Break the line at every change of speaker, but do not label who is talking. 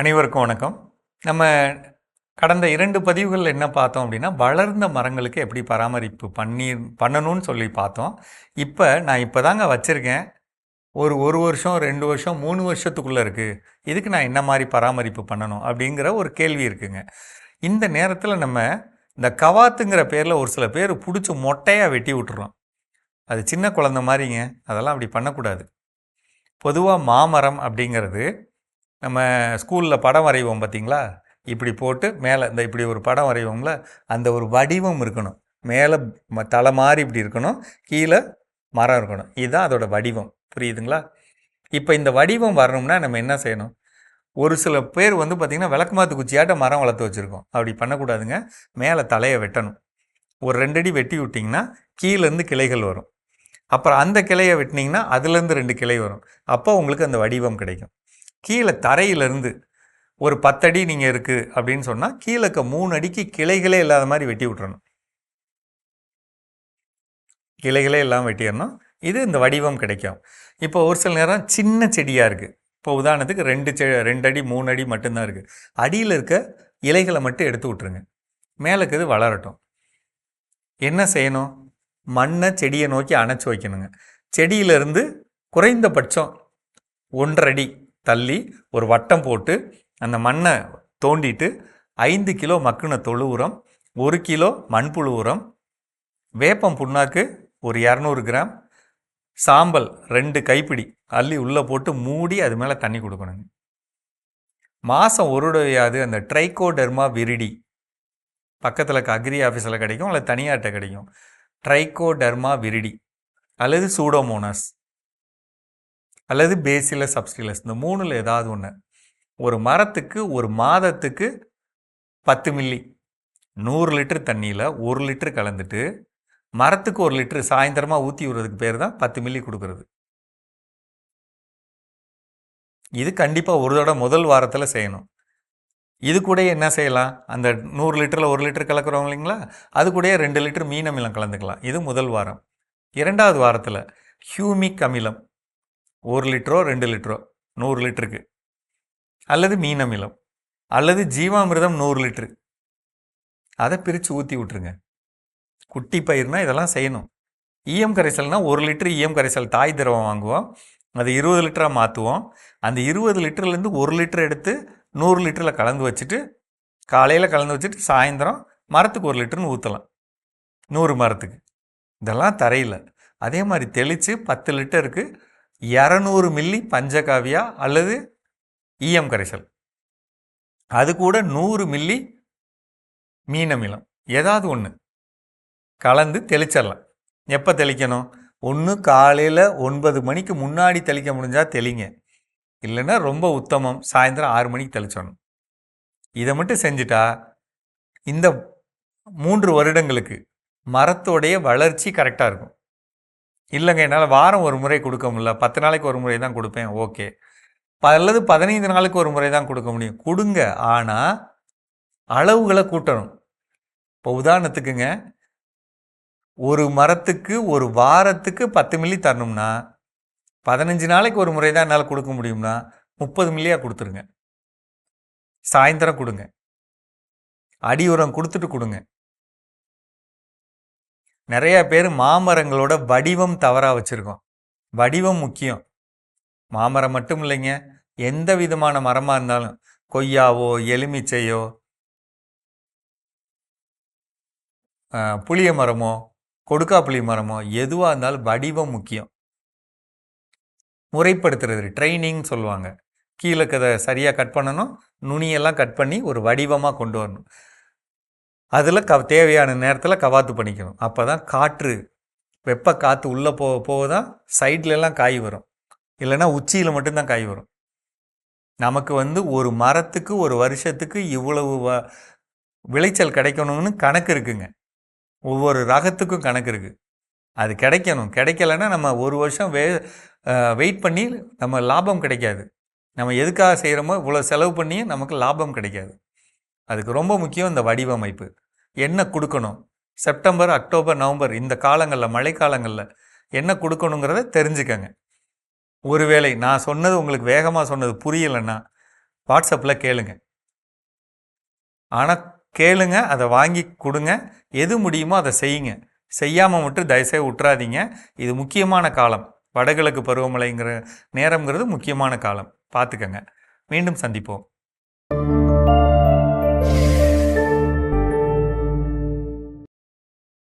அனைவருக்கும் வணக்கம். நம்ம கடந்த இரண்டு பதிவுகளில் என்ன பார்த்தோம் அப்படின்னா வளர்ந்த மரங்களுக்கு எப்படி பராமரிப்பு பண்ணி பண்ணணும்னு சொல்லி பார்த்தோம். இப்போ நான் இப்போ தாங்க வச்சுருக்கேன். ஒரு ஒரு வருஷம் ரெண்டு வருஷம் மூணு வருஷத்துக்குள்ளே இருக்குது இதுக்கு நான் என்ன மாதிரி பராமரிப்பு பண்ணணும் அப்படிங்கிற ஒரு கேள்வி இருக்குங்க. இந்த நேரத்தில் நம்ம இந்த கவாத்துங்கிற பேரில் ஒரு சில பேர் பிடிச்சி மொட்டையாக வெட்டி விட்டுறோம். அது சின்ன குழந்த மாதிரிங்க. அதெல்லாம் அப்படி பண்ணக்கூடாது. பொதுவாக மாமரம் அப்படிங்கிறது நம்ம ஸ்கூலில் படம் வரைவோம் பார்த்தீங்களா இப்படி போட்டு மேலே இந்த இப்படி ஒரு படம் வரைவோம்ல அந்த ஒரு வடிவம் இருக்கணும். மேலே ம- தலை மாதிரி இப்படி இருக்கணும் கீழே மரம் இருக்கணும். இதுதான் அதோட வடிவம். புரியுதுங்களா? இப்போ இந்த வடிவம் வரணும்னா நம்ம என்ன செய்யணும்? ஒரு சில பேர் வந்து பார்த்திங்கன்னா விளக்குமாத்து குச்சியாட்ட மரம் வளர்த்து வச்சுருக்கோம். அப்படி பண்ணக்கூடாதுங்க. மேலே தலையை வெட்டணும். ஒரு ரெண்டடி வெட்டி விட்டிங்கன்னா கீழேருந்து கிளைகள் வரும். அப்புறம் அந்த கிளையை வெட்டினீங்கன்னா அதுலேருந்து ரெண்டு கிளை வரும். அப்போ உங்களுக்கு அந்த வடிவம் கிடைக்கும். கீழே தரையிலேருந்து ஒரு பத்தடி நீங்கள் இருக்குது அப்படின்னு சொன்னால் கீழே இருக்க மூணு அடிக்கு கிளைகளே இல்லாத மாதிரி வெட்டி விட்டுறணும். கிளைகளே எல்லாம் வெட்டிடணும். இது இந்த வடிவம் கிடைக்கும். இப்போ ஒரு சில நேரம் சின்ன செடியாக இருக்குது இப்போ உதாரணத்துக்கு ரெண்டு செ ரெண்டு அடி மூணு அடி மட்டும்தான் இருக்குது அடியில் இருக்க இலைகளை மட்டும் எடுத்து விட்ருங்க மேலக்கு இது வளரட்டும். என்ன செய்யணும்? மண்ணை செடியை நோக்கி அணைச்சி வைக்கணுங்க. செடியிலிருந்து குறைந்தபட்சம் ஒன்றரை அடி தள்ளி ஒரு வட்டம் போட்டு அந்த மண்ணை தோண்டிட்டு ஐந்து கிலோ மக்குன தொழு உரம் ஒரு கிலோ மண்புழு உரம் வேப்பம் புண்ணாக்கு ஒரு இரநூறு கிராம் சாம்பல் ரெண்டு கைப்பிடி அள்ளி உள்ளே போட்டு மூடி அது மேலே தண்ணி கொடுக்கணுங்க. மாதம் ஒரு தடவையாவது அந்த ட்ரைகோடெர்மா விரிடி பக்கத்தில் இருக்க அக்ரி ஆஃபீஸில் கிடைக்கும் அல்லது தனியார்கிட்ட கிடைக்கும். ட்ரைகோடெர்மா விரிடி அல்லது சூடோமோனாஸ். அல்லது பேசிலஸ் சப்ஸ்டிலஸ் இந்த மூணில் ஏதாவது ஒன்று ஒரு மரத்துக்கு ஒரு மாதத்துக்கு பத்து மில்லி நூறு லிட்டர் தண்ணியில் ஒரு லிட்டர் கலந்துட்டு மரத்துக்கு ஒரு லிட்டர் சாயந்தரமாக ஊற்றி விடுறதுக்கு பேர் தான் பத்து மில்லி கொடுக்குறது. இது கண்டிப்பாக ஒரு தடவை முதல் வாரத்தில் செய்யணும். இது கூட என்ன செய்யலாம்? அந்த நூறு லிட்டரில் ஒரு லிட்டர் கலக்கிறோம் இல்லைங்களா? அது கூடயே ரெண்டு லிட்டர் மீன் அமிலம் கலந்துக்கலாம். இது முதல் வாரம். இரண்டாவது வாரத்தில் ஹியூமிக் அமிலம் ஒரு லிட்டரோ ரெண்டு லிட்டரோ நூறு லிட்டருக்கு. அல்லது மீன் அமிலம் அல்லது ஜீவாமிர்தம் நூறு லிட்டரு அதை பிரித்து ஊற்றி விட்ருங்க குட்டி பயிர்னால் இதெல்லாம் செய்யணும். ஈயம் கரைசல்னால் ஒரு லிட்டர் ஈயம் கரைசல் தாய் திரவம் வாங்குவோம். அது இருபது லிட்டராக மாற்றுவோம் அந்த இருபது லிட்டர்லேருந்து ஒரு லிட்டர் எடுத்து நூறு லிட்டரில் கலந்து வச்சுட்டு காலையில் கலந்து வச்சுட்டு சாயந்தரம் மரத்துக்கு ஒரு லிட்டர்னு ஊற்றலாம் நூறு மரத்துக்கு. இதெல்லாம் தரையில். அதே மாதிரி தெளித்து பத்து லிட்டருக்கு இரநூறு மில்லி பஞ்சகாவியா அல்லது ஈயம் கரைசல். அது கூட நூறு மில்லி மீனமிலம். ஏதாவது ஒன்று கலந்து தெளிச்சிடலாம். எப்போ தெளிக்கணும்? ஒன்று காலையில் ஒன்பது மணிக்கு முன்னாடி தெளிக்க முடிஞ்சால் தெளிங்க. இல்லைன்னா ரொம்ப உத்தமம். சாயந்தரம் ஆறு மணிக்கு தெளிச்சிடணும். இதை மட்டும் செஞ்சுட்டா இந்த மூன்று வருடங்களுக்கு மரத்தோடைய வளர்ச்சி கரெக்டாக இருக்கும். இல்லைங்க என்னால் வாரம் ஒரு முறை கொடுக்க முடியல. பத்து நாளைக்கு ஒரு முறை தான் கொடுப்பேன். ஓகே. ப- அல்லது பதினைந்து நாளுக்கு ஒரு முறை தான் கொடுக்க முடியும். கொடுங்க. ஆனால் அளவுகளை கூட்டணும். இப்போ உதாரணத்துக்குங்க ஒரு மரத்துக்கு ஒரு வாரத்துக்கு பத்து மில்லி தரணும்னா பதினஞ்சு நாளைக்கு ஒரு முறை தான் என்னால் கொடுக்க முடியும்னா முப்பது மில்லியாக கொடுத்துருங்க. சாயந்தரம் கொடுங்க. அடி உரம் கொடுத்துட்டு கொடுங்க. நிறைய பேர் மாமரங்களோட வடிவம் தவறாக வச்சுருக்கோம். வடிவம் முக்கியம். மாமரம் மட்டும் இல்லைங்க. எந்த விதமான மரமாக இருந்தாலும் கொய்யாவோ எலுமிச்சையோ ஆஹ், புளிய மரமோ கொடுக்கா புளி மரமோ எதுவாக இருந்தாலும் வடிவம் முக்கியம். முறைப்படுத்துறது ட்ரைனிங் சொல்லுவாங்க. கீழே கதை சரியாக கட் பண்ணணும். நுனியெல்லாம் கட் பண்ணி ஒரு வடிவமாக கொண்டு வரணும். அதில் க தேவையான நேரத்தில் கவாத்து பண்ணிக்கணும். அப்போ தான் காற்று வெப்ப காற்று உள்ளே போக போக தான் சைட்லலாம் காய் வரும். இல்லைன்னா உச்சியில் மட்டும்தான் காய் வரும். நமக்கு வந்து ஒரு மரத்துக்கு ஒரு வருஷத்துக்கு இவ்வளவு வ- விளைச்சல் கிடைக்கணும்னு கணக்கு இருக்குங்க. ஒவ்வொரு ரகத்துக்கும் கணக்கு இருக்குது அது கிடைக்கணும். கிடைக்கலன்னா நம்ம ஒரு வருஷம் வே வெயிட் பண்ணி நம்ம லாபம் கிடைக்காது. நம்ம எதுக்காக செய்கிறோமோ இவ்வளோ செலவு பண்ணியும் நமக்கு லாபம் கிடைக்காது. அதுக்கு ரொம்ப முக்கியம் இந்த வடிவமைப்பு. என்ன கொடுக்கணும்? செப்டம்பர் அக்டோபர் நவம்பர் இந்த காலங்களில் மழைக்காலங்களில் என்ன கொடுக்கணுங்கிறத தெரிஞ்சுக்கங்க. ஒருவேளை நான் சொன்னது உங்களுக்கு வேகமாக சொன்னது புரியலைன்னா வாட்ஸ்அப்பில் கேளுங்க. ஆனால் கேளுங்க அதை வாங்கி கொடுங்க. எது முடியுமோ அதை செய்யுங்க. செய்யாமல் மட்டும் தயவுசெய்து விட்டுறாதீங்க இது முக்கியமான காலம். வடகிழக்கு பருவமழைங்கிற நேரங்கிறது முக்கியமான காலம். பார்த்துக்கங்க. மீண்டும் சந்திப்போம்.